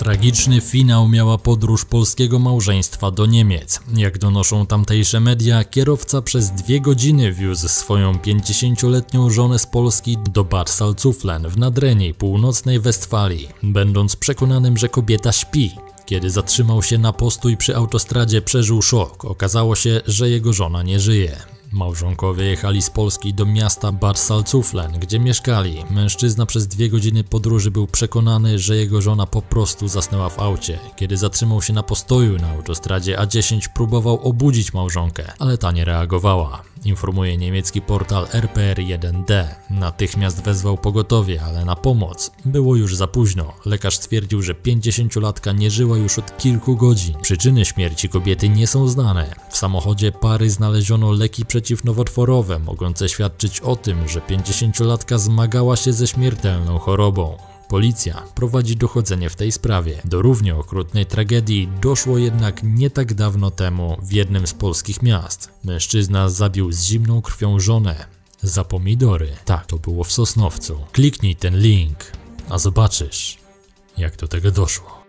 Tragiczny finał miała podróż polskiego małżeństwa do Niemiec. Jak donoszą tamtejsze media, kierowca przez dwie godziny wiózł swoją 50-letnią żonę z Polski do Bad Salzuflen w Nadrenii, północnej Westfalii, będąc przekonanym, że kobieta śpi. Kiedy zatrzymał się na postój przy autostradzie, przeżył szok. Okazało się, że jego żona nie żyje. Małżonkowie jechali z Polski do miasta Bad Salzuflen, gdzie mieszkali. Mężczyzna przez dwie godziny podróży był przekonany, że jego żona po prostu zasnęła w aucie. Kiedy zatrzymał się na postoju na autostradzie A10, próbował obudzić małżonkę, ale ta nie reagowała. Informuje niemiecki portal RPR1D. Natychmiast wezwał pogotowie, ale na pomoc było już za późno. Lekarz stwierdził, że 50-latka nie żyła już od kilku godzin. Przyczyny śmierci kobiety nie są znane. W samochodzie pary znaleziono leki przeciwnowotworowe, mogące świadczyć o tym, że 50-latka zmagała się ze śmiertelną chorobą. Policja prowadzi dochodzenie w tej sprawie. Do równie okrutnej tragedii doszło jednak nie tak dawno temu w jednym z polskich miast. Mężczyzna zabił z zimną krwią żonę za pomidory. Tak, to było w Sosnowcu. Kliknij ten link, a zobaczysz, jak do tego doszło.